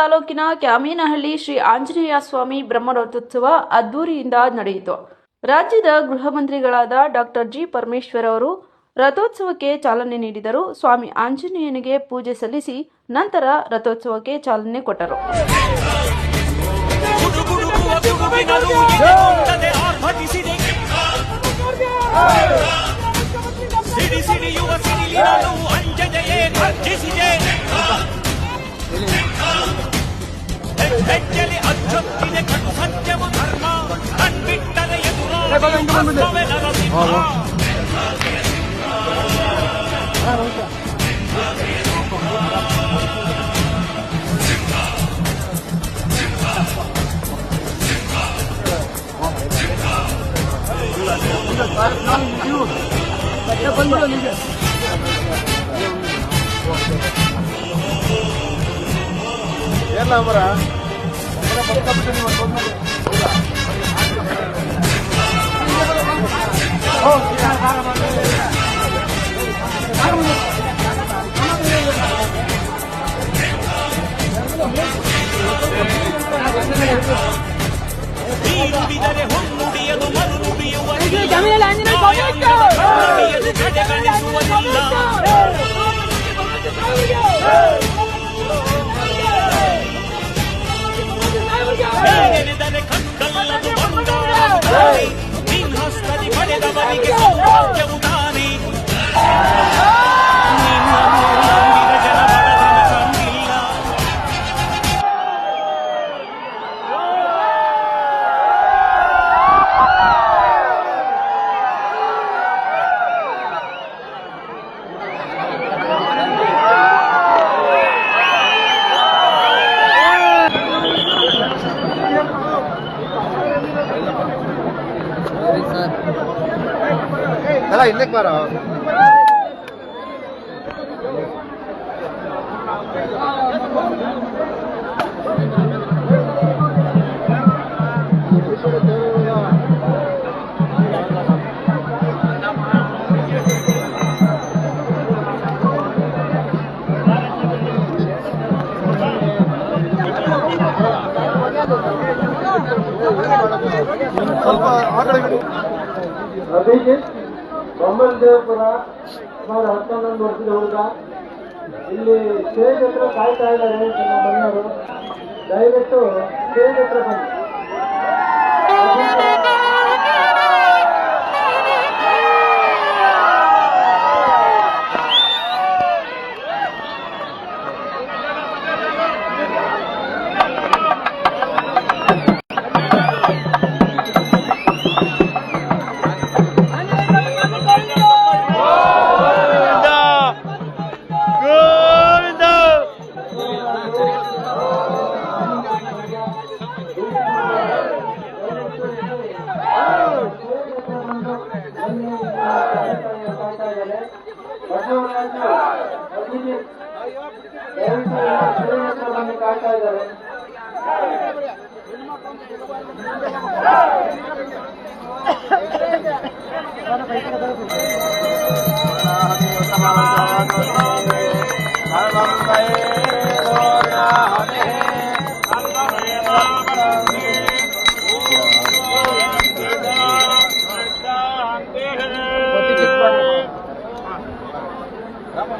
ತಾಲೂಕಿನ ಕ್ಯಾಮೇನಹಳ್ಳಿ ಶ್ರೀ ಆಂಜನೇಯ ಸ್ವಾಮಿ ಬ್ರಹ್ಮರಥೋತ್ಸವ ಅದ್ದೂರಿಯಿಂದ ನಡೆಯಿತು. ರಾಜ್ಯದ ಗೃಹ ಮಂತ್ರಿಗಳಾದ ಡಾಕ್ಟರ್ ಜಿ ಪರಮೇಶ್ವರ್ ಅವರು ರಥೋತ್ಸವಕ್ಕೆ ಚಾಲನೆ ನೀಡಿದರು. ಸ್ವಾಮಿ ಆಂಜನೇಯನಿಗೆ ಪೂಜೆ ಸಲ್ಲಿಸಿ ನಂತರ ರಥೋತ್ಸವಕ್ಕೆ ಚಾಲನೆ ಕೊಟ್ಟರು. ಹೆಜ್ಜೆಲಿ ಅಚ್ಚೊತ್ತಿದೆ ಕಟು ಸತ್ಯವು ಧರ್ಮ ಕಣ್ಬಿಟ್ಟರೆ ಎದುರಾವೆ ನರಸಿಂಹ ಏನ ಮರ ನೀನುಡಿದರೆ ಹೊನ್ನುಡಿಯದು ಮರುನುಡಿಯುವ ನುಡಿಯದು ಕಡೆಗಣಿಸುವುದಿಲ್ಲ ನೀನೆನೆದರೆ ಕಕ್ಕಲ್ಲದು ಬಂಗಾರ ನಿನ್ನಸ್ತದಿ ಪಡೆದವನಿಗೆ ಸೌಭಾಗ್ಯವು ಎಲ್ಲ ಇಲ್ಲಕ್ಕೆ ಬಾರ ಸ್ವಲ್ಪ ಆ ಕಡೆ ಬಿಡಿ. ಅಭಿಜಿತ್ ಬೊಮ್ಮನದೇವಪುರ ಸುಮಾರು ಹತ್ತೊಂದೊಂದು ವರ್ಷದ ಹುಡುಗ. ಇಲ್ಲಿ ಸ್ಟೇಜ್ ಹತ್ರ ಕಾಯ್ತಾ ಇದ್ದಾರೆ ನಮ್ಮ ಮನೆಯವರು ದಯವಿಟ್ಟು ಸ್ಟೇಜ್ ಹತ್ರ ಬನ್ನಿ. ದಯವಿಟ್ಟು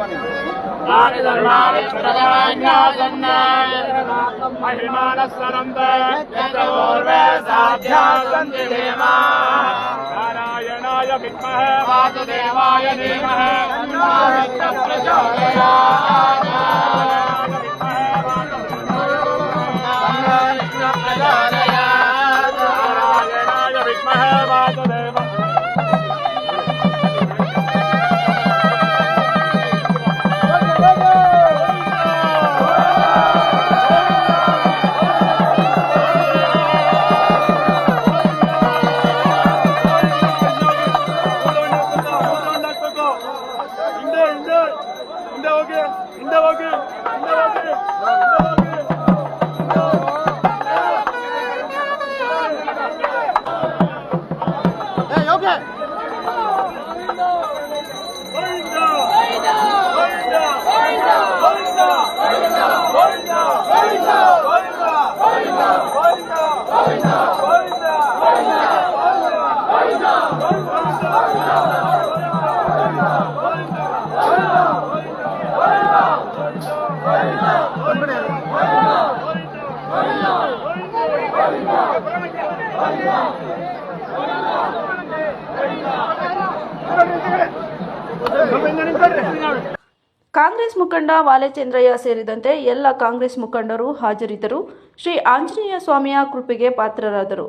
ಸ್ಟೇಜ್ ಹತ್ರ ಬನ್ನಿ ಕಾಯ್ತಾ ಇದ್ದಾರೆ ನಾರಾಯಣಾಯ ಕಾಂಗ್ರೆಸ್ ಮುಖಂಡ ವಾಲೆಚಂದ್ರಯ್ಯ ಸೇರಿದಂತೆ ಎಲ್ಲ ಕಾಂಗ್ರೆಸ್ ಮುಖಂಡರು ಹಾಜರಿದ್ದರು. ಶ್ರೀ ಆಂಜನೇಯ ಸ್ವಾಮಿಯ ಕೃಪೆಗೆ ಪಾತ್ರರಾದರು.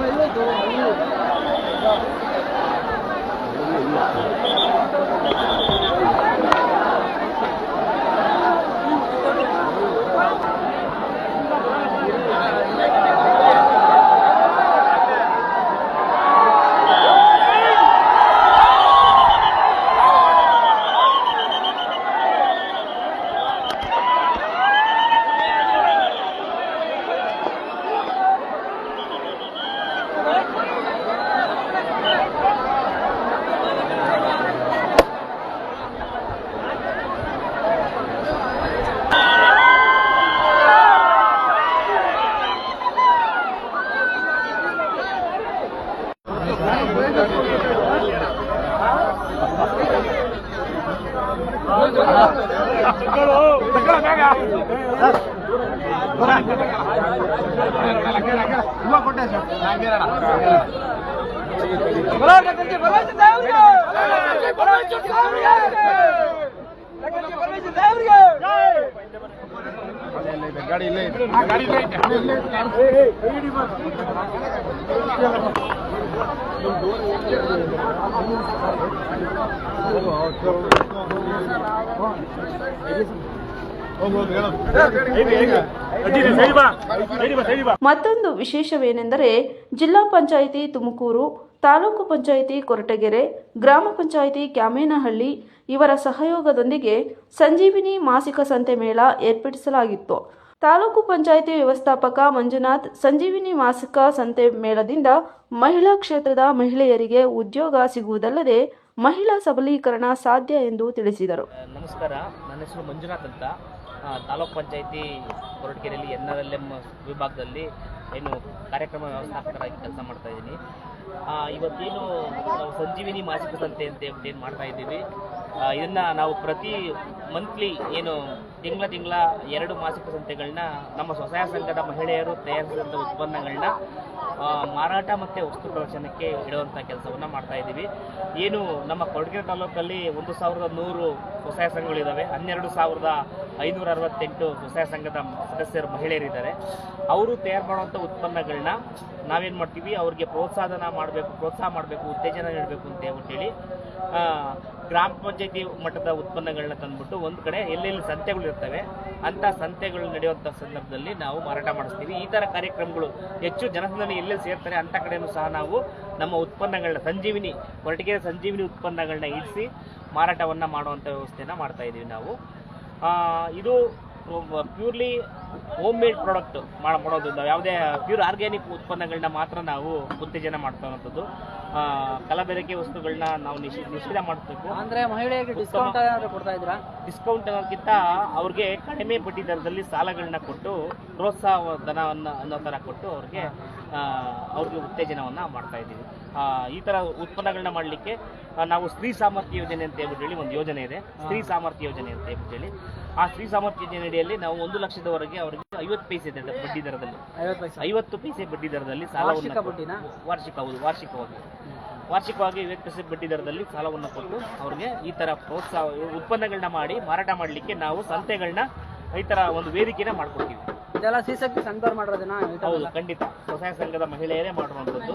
越来越多，越来。ಗಾಡಿ ಇಲ್ಲೇ ಇದೆ ಹೋಗ್ಬೋದು ಹೇಳು ಮತ್ತೊಂದು ವಿಶೇಷವೇನೆಂದರೆ ಜಿಲ್ಲಾ ಪಂಚಾಯಿತಿ ತುಮಕೂರು ತಾಲೂಕು ಪಂಚಾಯಿತಿ ಕೊರಟಗೆರೆ ಗ್ರಾಮ ಪಂಚಾಯಿತಿ ಕ್ಯಾಮೇನಹಳ್ಳಿ ಇವರ ಸಹಯೋಗದೊಂದಿಗೆ ಸಂಜೀವಿನಿ ಮಾಸಿಕ ಸಂತೆ ಮೇಳ ಏರ್ಪಡಿಸಲಾಗಿತ್ತು. ತಾಲೂಕು ಪಂಚಾಯಿತಿ ವ್ಯವಸ್ಥಾಪಕ ಮಂಜುನಾಥ್ ಸಂಜೀವಿನಿ ಮಾಸಿಕ ಸಂತೆ ಮೇಳದಿಂದ ಮಹಿಳಾ ಕ್ಷೇತ್ರದ ಮಹಿಳೆಯರಿಗೆ ಉದ್ಯೋಗ ಸಿಗುವುದಲ್ಲದೆ ಮಹಿಳಾ ಸಬಲೀಕರಣ ಸಾಧ್ಯ ಎಂದು ತಿಳಿಸಿದರು. ನಮಸ್ಕಾರ ನನ್ನ ಹೆಸರು ಮಂಜುನಾಥ್ ಅಂತ. ತಾಲೂಕ್ ಪಂಚಾಯಿತಿ ಕೊರಟಗೆರೆಯಲ್ಲಿ ಎನ್ ಆರ್ ಎಲ್ ಎಂ ವಿಭಾಗದಲ್ಲಿ ಏನು ಕಾರ್ಯಕ್ರಮ ವ್ಯವಸ್ಥಾಪಕರಾಗಿ ಕೆಲಸ ಮಾಡ್ತಾ ಇದ್ದೀನಿ. ಇವತ್ತೇನು ನಾವು ಸಂಜೀವಿನಿ ಮಾಸಿಕ ಸಂತೆ ಅಂತ ಏನು ಮಾಡ್ತಾ ಇದ್ದೀವಿ. ಇದನ್ನ ನಾವು ಪ್ರತಿ ಮಂತ್ಲಿ ಏನು ತಿಂಗಳ ತಿಂಗಳ ಎರಡು ಮಾಸಿಕ ಸಂತೆಗಳನ್ನ ನಮ್ಮ ಸ್ವಸಹಾಯ ಸಂಘದ ಮಹಿಳೆಯರು ತಯಾರಿಸಿದಂಥ ಉತ್ಪನ್ನಗಳನ್ನ ಮಾರಾಟ ಮತ್ತು ವಸ್ತು ಪ್ರದರ್ಶನಕ್ಕೆ ಇಡುವಂಥ ಕೆಲಸವನ್ನು ಮಾಡ್ತಾ ಇದ್ದೀವಿ. ಏನು ನಮ್ಮ ಕೊಡಗಿನ ತಾಲೂಕಲ್ಲಿ ಒಂದು ಸಾವಿರದ ನೂರು ಸ್ವಸಹಾಯ ಸಂಘಗಳಿದ್ದಾವೆ ಹನ್ನೆರಡು ಸಾವಿರದ ಐನೂರ ಅರವತ್ತೆಂಟು ಸ್ವಸಹಾಯ ಸಂಘದ ಸದಸ್ಯರು ಮಹಿಳೆಯರಿದ್ದಾರೆ. ಅವರು ತಯಾರು ಮಾಡುವಂಥ ಉತ್ಪನ್ನಗಳನ್ನ ನಾವೇನು ಮಾಡ್ತೀವಿ ಅವ್ರಿಗೆ ಪ್ರೋತ್ಸಾಹನ ಮಾಡಬೇಕು ಪ್ರೋತ್ಸಾಹ ಮಾಡಬೇಕು ಉತ್ತೇಜನ ನೀಡಬೇಕು ಅಂತ ಆ, ಗ್ರಾಮ ಪಂಚಾಯತಿ ಮಟ್ಟದ ಉತ್ಪನ್ನಗಳನ್ನ ತಂದ್ಬಿಟ್ಟು ಒಂದು ಕಡೆ ಎಲ್ಲೆಲ್ಲಿ ಸಂತೆಗಳು ಇರ್ತವೆ ಅಂತ ಸಂತೆಗಳು ನಡೆಯುವಂಥ ಸಂದರ್ಭದಲ್ಲಿ ನಾವು ಮಾರಾಟ ಮಾಡಿಸ್ತೀವಿ. ಈ ಥರ ಕಾರ್ಯಕ್ರಮಗಳು ಹೆಚ್ಚು ಜನಸಂದಣಿ ಎಲ್ಲೆಲ್ಲಿ ಸೇರ್ತಾರೆ ಅಂಥ ಕಡೆಯೂ ಸಹ ನಾವು ನಮ್ಮ ಉತ್ಪನ್ನಗಳನ್ನ, ಸಂಜೀವಿನಿ, ಹೊರಟಿಗೆ ಸಂಜೀವಿನಿ ಉತ್ಪನ್ನಗಳನ್ನ ಇರಿಸಿ ಮಾರಾಟವನ್ನು ಮಾಡುವಂಥ ವ್ಯವಸ್ಥೆನ ಮಾಡ್ತಾ ಇದೀವಿ ನಾವು. ಇದು ಪ್ಯೂರ್ಲಿ ಹೋಮ್ ಮೇಡ್ ಪ್ರಾಡಕ್ಟ್ ಮಾಡೋದ್ರಿಂದ ಯಾವುದೇ ಪ್ಯೂರ್ ಆರ್ಗ್ಯಾನಿಕ್ ಉತ್ಪನ್ನಗಳನ್ನ ಮಾತ್ರ ನಾವು ಉತ್ತೇಜನ ಮಾಡ್ತಾ ಕಲಬೆರಕೆ ವಸ್ತುಗಳನ್ನ ನಾವು ನಿಷಿ ನಿಷೇಧ ಮಾಡಬೇಕು ಅಂದ್ರೆ ಮಹಿಳೆಯರಿಗೆ ಡಿಸ್ಕೌಂಟ್ ಕೊಡ್ತಾ ಇದ್ರ ಡಿಸ್ಕೌಂಟ್ ಅನ್ನೋದಕ್ಕಿಂತ ಅವ್ರಿಗೆ ಕಡಿಮೆ ಬಡ್ಡಿ ದರದಲ್ಲಿ ಸಾಲಗಳನ್ನ ಕೊಟ್ಟು ಪ್ರೋತ್ಸಾಹ ಧನವನ್ನು ಅನ್ನೋ ಥರ ಕೊಟ್ಟು ಅವ್ರಿಗೆ ಅವ್ರಿಗೆ ಉತ್ತೇಜನವನ್ನು ಮಾಡ್ತಾ ಇದ್ದೀವಿ. ಆ, ಈ ಥರ ಉತ್ಪನ್ನಗಳನ್ನ ಮಾಡಲಿಕ್ಕೆ ನಾವು ಸ್ತ್ರೀ ಸಾಮರ್ಥ್ಯ ಯೋಜನೆ ಅಂತ ಹೇಳ್ಬಿಟ್ಟು ಹೇಳಿ ಒಂದು ಯೋಜನೆ ಇದೆ. ಸ್ತ್ರೀ ಸಾಮರ್ಥ್ಯ ಯೋಜನೆ ಅಂತ ಹೇಳ್ಬಿಟ್ಟು ಹೇಳಿ ಆ ಸ್ತ್ರೀ ಸಾಮರ್ಥ್ಯ ಯೋಜನೆ ಅಡಿಯಲ್ಲಿ ನಾವು ಒಂದು ಲಕ್ಷದವರೆಗೆ ಅವರಿಗೆ ಐವತ್ತು ಪೈಸೆ ಇದೆ ಬಡ್ಡಿ ದರದಲ್ಲಿ. ಐವತ್ತು ಪೈಸೆ. ಐವತ್ತು ಪೈಸೆ ಬಡ್ಡಿ ದರದಲ್ಲಿ ವಾರ್ಷಿಕ ಸಾಲವನ್ನು ಬಡ್ಡಿನಾ? ವಾರ್ಷಿಕ ಹೌದು ವಾರ್ಷಿಕವಾಗಿ ವಾರ್ಷಿಕವಾಗಿ ಐವತ್ತು ಪೈಸೆ ಬಡ್ಡಿ ದರದಲ್ಲಿ ಸಾಲವನ್ನು ಕೊಟ್ಟು ಅವ್ರಿಗೆ ಈ ತರ ಪ್ರೋತ್ಸಾಹ ಉತ್ಪನ್ನಗಳನ್ನ ಮಾಡಿ ಮಾರಾಟ ಮಾಡಲಿಕ್ಕೆ ನಾವು ಸಂತೆಗಳನ್ನ ಈ ತರ ಒಂದು ವೇದಿಕೆನ ಮಾಡ್ಕೊಡ್ತೀವಿ. ಇದೆಲ್ಲ ಸೀಸಕ್ಕೆ ಮಾಡಿರೋದೇನಾ? ಹೌದು ಖಂಡಿತ. ಸ್ವಸಹಾಯ ಸಂಘದ ಮಹಿಳೆಯರೇ ಮಾಡುವಂಥದ್ದು.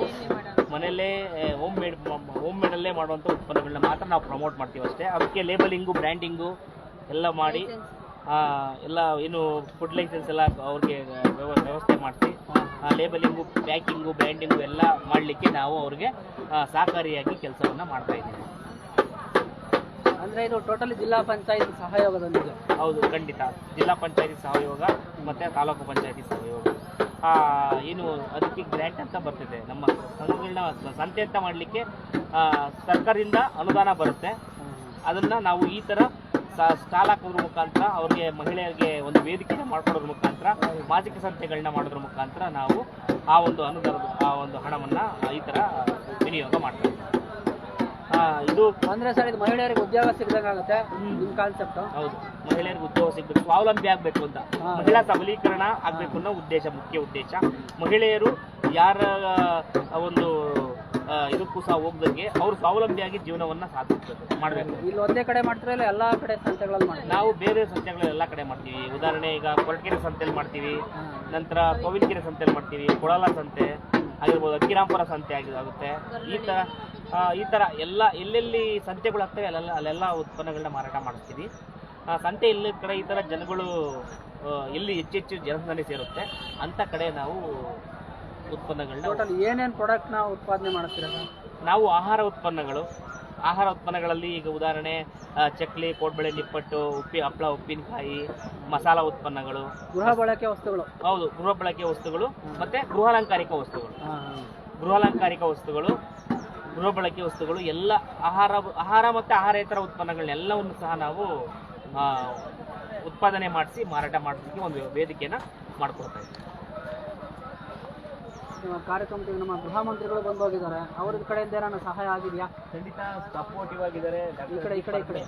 ಮನೆಯಲ್ಲೇ ಹೋಮ್ ಮೇಡ್ ಹೋಮ್ ಮೇಡಲ್ಲೇ ಮಾಡುವಂಥ ಉತ್ಪನ್ನಗಳನ್ನ ಮಾತ್ರ ನಾವು ಪ್ರಮೋಟ್ ಮಾಡ್ತೀವಿ ಅಷ್ಟೇ ಅದಕ್ಕೆ ಲೇಬಲಿಂಗು ಬ್ರ್ಯಾಂಡಿಂಗು ಎಲ್ಲ ಮಾಡಿ ಎಲ್ಲ ಏನು ಫುಡ್ ಲೈಸೆನ್ಸ್ ಎಲ್ಲ ಅವ್ರಿಗೆ ವ್ಯವ- ವ್ಯವಸ್ಥೆ ಮಾಡಿಸಿ ಲೇಬಲಿಂಗು ಪ್ಯಾಕಿಂಗು ಬ್ರ್ಯಾಂಡಿಂಗು ಎಲ್ಲ ಮಾಡಲಿಕ್ಕೆ ನಾವು ಅವ್ರಿಗೆ ಸಹಕಾರಿಯಾಗಿ ಕೆಲಸವನ್ನು ಮಾಡ್ತಾ ಇದ್ದೀವಿ. ಅಂದರೆ ಇದು ಟೋಟಲಿ ಜಿಲ್ಲಾ ಪಂಚಾಯತ್ ಸಹಯೋಗದೊಂದಿಗೆ ಹೌದು ಖಂಡಿತ. ಜಿಲ್ಲಾ ಪಂಚಾಯತಿ ಸಹಯೋಗ ಮತ್ತು ತಾಲೂಕು ಪಂಚಾಯತಿ ಸಹಯೋಗ. ಏನು ಅದಕ್ಕೆ ಗ್ರ್ಯಾಂಟ್ ಅಂತ ಬರ್ತಿದೆ. ನಮ್ಮ ಸಂಘಗಳನ್ನ ಸಂತೆ ಅಂತ ಮಾಡಲಿಕ್ಕೆ ಸರ್ಕಾರದಿಂದ ಅನುದಾನ ಬರುತ್ತೆ. ಅದನ್ನು ನಾವು ಈ ಥರ ಸ್ಟಾಲ್ ಹಾಕೋದ್ರ ಮುಖಾಂತರ ಅವ್ರಿಗೆ ಮಹಿಳೆಯರಿಗೆ ಒಂದು ವೇದಿಕೆನ ಮಾಡ್ಕೊಡೋದ್ರ ಮುಖಾಂತರ ಮಾಸಿಕ ಸಂತೆಗಳನ್ನ ಮಾಡೋದ್ರ ಮುಖಾಂತರ ನಾವು ಆ ಒಂದು ಅನುದಾನದ ಆ ಒಂದು ಹಣವನ್ನು ಈ ಥರ ವಿನಿಯೋಗ ಮಾಡ್ತಾ ಇದು ಅಂದ್ರೆ ಸರ್ ಇದು ಮಹಿಳೆಯರಿಗೆ ಉದ್ಯೋಗ ಸಿಗ್ದಂಗಾಗುತ್ತೆ ನಿಮ್ ಕಾನ್ಸೆಪ್ಟ್ ಹೌದು. ಮಹಿಳೆಯರಿಗೆ ಉದ್ಯೋಗ ಸಿಗ್ಬೇಕು ಸ್ವಾವಲಂಬಿ ಆಗ್ಬೇಕು ಅಂತ. ಮಹಿಳಾ ಸಬಲೀಕರಣ ಆಗ್ಬೇಕು ಅನ್ನೋ ಉದ್ದೇಶ ಮುಖ್ಯ ಉದ್ದೇಶ. ಮಹಿಳೆಯರು ಯಾರ ಒಂದು ಇದಕ್ಕೂ ಸಹ ಹೋಗ್ದಂಗೆ ಅವರು ಸ್ವಾವಲಂಬಿಯಾಗಿ ಜೀವನವನ್ನ ಸಾಧಿಸಬೇಕು ಮಾಡಬೇಕು. ಇಲ್ಲಿ ಒಂದೇ ಕಡೆ ಮಾಡ್ತಾರೆ ಇಲ್ಲ ಎಲ್ಲಾ ಕಡೆ ಸಂತೆಗಳಲ್ಲಿ ಮಾಡ್ತೀವಿ ನಾವು ಬೇರೆ ಸಂತೆಗಳಲ್ಲಿ ಎಲ್ಲ ಕಡೆ ಮಾಡ್ತೀವಿ. ಉದಾಹರಣೆ ಈಗ ಕೊರಟಗೆರೆ ಸಂತೆಯಲ್ಲಿ ಮಾಡ್ತೀವಿ. ನಂತರ ಕೋವಿಲಕೆರೆ ಸಂತೆಯಲ್ಲಿ ಮಾಡ್ತೀವಿ. ಕೊಳಲ ಸಂತೆ ಆಗಿರ್ಬೋದು ಅಕ್ಕಿರಾಂಪುರ ಸಂತೆ ಆಗಿರಾಗುತ್ತೆ ಈ ಥರ ಈ ಥರ ಎಲ್ಲ ಎಲ್ಲೆಲ್ಲಿ ಸಂತೆಗಳು ಆಗ್ತವೆ ಅಲ್ಲೆಲ್ಲ ಅಲ್ಲೆಲ್ಲ ಉತ್ಪನ್ನಗಳನ್ನ ಮಾರಾಟ ಮಾಡ್ತೀವಿ ಸಂತೆ ಇಲ್ಲ ಕಡೆ ಈ ಥರ ಜನಗಳು ಇಲ್ಲಿ ಎಲ್ಲಿ ಹೆಚ್ಚೆಚ್ಚು ಜನಸಂದಣಿ ಸೇರುತ್ತೆ ಅಂಥ ಕಡೆ ನಾವು ಉತ್ಪನ್ನಗಳನ್ನ ಟೋಟಲ್ ಏನೇನು ಪ್ರಾಡಕ್ಟ್ನ ಉತ್ಪಾದನೆ ಮಾಡ್ತೀರಾ? ನಾವು ಆಹಾರ ಉತ್ಪನ್ನಗಳು. ಆಹಾರ ಉತ್ಪನ್ನಗಳಲ್ಲಿ ಈಗ ಉದಾಹರಣೆ ಚಕ್ಲಿ ಕೋಡ್ಬಳೆ ನಿಪ್ಪಟ್ಟು ಉಪ್ಪಿ ಹಪ್ಪಳ ಉಪ್ಪಿನಕಾಯಿ ಮಸಾಲ ಉತ್ಪನ್ನಗಳು. ಗೃಹ ಬಳಕೆ ವಸ್ತುಗಳು. ಹೌದು ಗೃಹ ಬಳಕೆ ವಸ್ತುಗಳು ಮತ್ತೆ ಗೃಹಾಲಂಕಾರಿಕ ವಸ್ತುಗಳು. ಗೃಹಾಲಂಕಾರಿಕ ವಸ್ತುಗಳು ಗೃಹ ಬಳಕೆ ವಸ್ತುಗಳು ಎಲ್ಲ ಆಹಾರ ಆಹಾರ ಮತ್ತು ಆಹಾರೇತರ ಉತ್ಪನ್ನಗಳನ್ನೆಲ್ಲವನ್ನು ಸಹ ನಾವು ಉತ್ಪಾದನೆ ಮಾಡಿಸಿ ಮಾರಾಟ ಮಾಡೋದಕ್ಕೆ ಒಂದು ವೇದಿಕೆಯನ್ನು ಮಾಡ್ಕೊಳ್ತಾ ಇದ್ದೀವಿ. ಕಾರ್ಯಕ್ರಮಕ್ಕೆ ನಮ್ಮ ಗೃಹ ಮಂತ್ರಿಗಳು ಬಂದು ಹೋಗಿದ್ದಾರೆ ಅವ್ರ ಕಡೆಯಿಂದ ಏನಾದ್ರು ಸಹಾಯ ಆಗಿದೆಯಾ? ಖಂಡಿತ ಸಪೋರ್ಟಿವ್ ಆಗಿದ್ದಾರೆ. ಈ ಕಡೆ, ಈ ಕಡೆ, ಈ ಕಡೆ.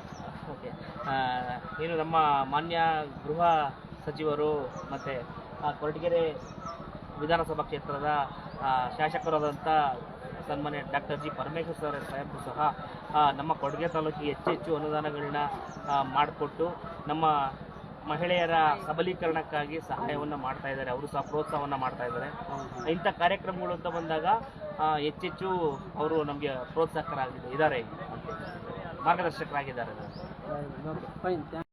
ಓಕೆ ಏನು ನಮ್ಮ ಮಾನ್ಯ ಗೃಹ ಸಚಿವರು ಮತ್ತು ಕೊರಟಗೆರೆ ವಿಧಾನಸಭಾ ಕ್ಷೇತ್ರದ ಶಾಸಕರಾದಂಥ ಸನ್ಮಾನ್ಯ ಡಾಕ್ಟರ್ ಜಿ ಪರಮೇಶ್ವರ್ ಸರ್ ಸಾಹೇಬರು ಸಹ ನಮ್ಮ ಕೊಡಗೆ ತಾಲೂಕಿಗೆ ಹೆಚ್ಚು ಹೆಚ್ಚು ಅನುದಾನಗಳನ್ನ ಮಾಡಿಕೊಟ್ಟು ನಮ್ಮ ಮಹಿಳೆಯರ ಸಬಲೀಕರಣಕ್ಕಾಗಿ ಸಹಾಯವನ್ನು ಮಾಡ್ತಾ ಇದ್ದಾರೆ. ಅವರು ಸಹ ಪ್ರೋತ್ಸಾಹವನ್ನು ಮಾಡ್ತಾ ಇದ್ದಾರೆ. ಇಂಥ ಕಾರ್ಯಕ್ರಮಗಳು ಅಂತ ಬಂದಾಗ ಹೆಚ್ಚೆಚ್ಚು ಅವರು ನಮಗೆ ಪ್ರೋತ್ಸಾಹಕರಾಗಿದ್ದಾರೆ ಇದ್ದಾರೆ. ಮಾರ್ಗದರ್ಶಕರಾಗಿದ್ದಾರೆ.